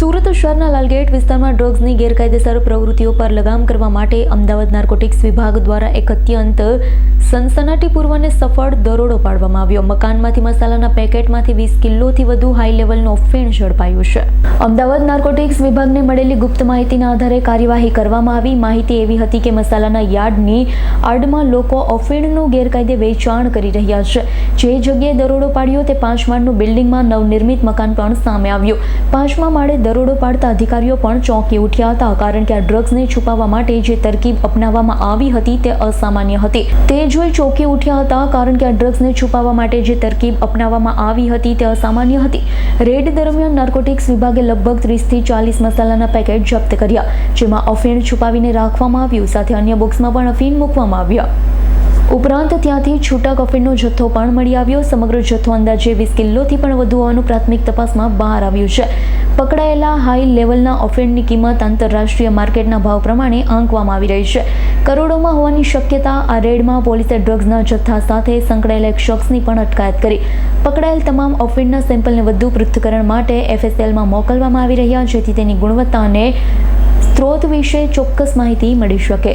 સુરત શહેરના લાલગેટ વિસ્તારમાં ડ્રગ્સની ગેરકાયદેસર પ્રવૃત્તિઓ પર લગામ કરવા માટે અમદાવાદ નાર્કોટિક્સ વિભાગ દ્વારા એક અત્યંત સનસનાટીપૂર્વ અને સફળ દરોડો પાડવામાં આવ્યો. મકાનમાંથી મસાલાના પેકેટમાંથી વીસ કિલોથી વધુ હાઈ લેવલનું ફેણ ઝડપાયું છે. અમદાવાદ નાર્કોટિક્સ વિભાગને મળેલી ગુપ્ત માહિતીના આધારે કાર્યવાહી કરવામાં આવી. માહિતી એવી હતી કે મસાલાના યાર્ડની આડમાં લોકો અફીણનું ગેરકાયદે વેચાણ કરી રહ્યા છે. જે જગ્યાએ દરોડો પાડ્યો તે પાંચ માળનું બિલ્ડિંગમાં નવનિર્મિત મકાન પણ સામે આવ્યું. પાંચમા માળે દરોડો પાડતા અધિકારીઓ પણ ચોંકી ઉઠ્યા હતા, કારણ કે આ ડ્રગ્સને છુપાવવા માટે જે તરકીબ અપનાવવામાં આવી હતી તે અસામાન્ય હતી. તે જોઈ ચોંકી ઉઠ્યા હતા, કારણ કે આ ડ્રગ્સને છુપાવવા માટે જે તરકીબ અપનાવવામાં આવી હતી તે અસામાન્ય હતી. રેડ દરમિયાન નાર્કોટિક્સ વિભાગે લગભગ ત્રીસથી ચાલીસ મસાલાના પેકેટ જપ્ત કર્યા, જેમાં અફીણ છુપાવીને રાખવામાં આવ્યું, સાથે અન્ય બોક્સમાં પણ અફીણ મૂકવામાં આવ્યા. ઉપરાંત ત્યાંથી છૂટા અફીણનો જથ્થો પણ મળી આવ્યો. સમગ્ર જથ્થો અંદાજે વીસ કિલોથી પણ વધુ હોવાનું પ્રાથમિક તપાસમાં બહાર આવ્યું છે. પકડાયેલા હાઈ લેવલના ઓફેન્ડની કિંમત આંતરરાષ્ટ્રીય માર્કેટના ભાવ પ્રમાણે આંકવામાં આવી રહી છે. કરોડોમાં હોવાની શક્યતા આ રેડમાં પોલીસે ડ્રગ્સના જથ્થા સાથે સંકળાયેલા એક શખ્સની પણ અટકાયત કરી. પકડાયેલ તમામ ઓફેન્ડના સેમ્પલને વધુ પૃથ્થકરણ માટે એફએસએલમાં મોકલવામાં આવી રહ્યા, જેથી તેની ગુણવત્તા અને સ્ત્રોત વિશે ચોક્કસ માહિતી મળી શકે.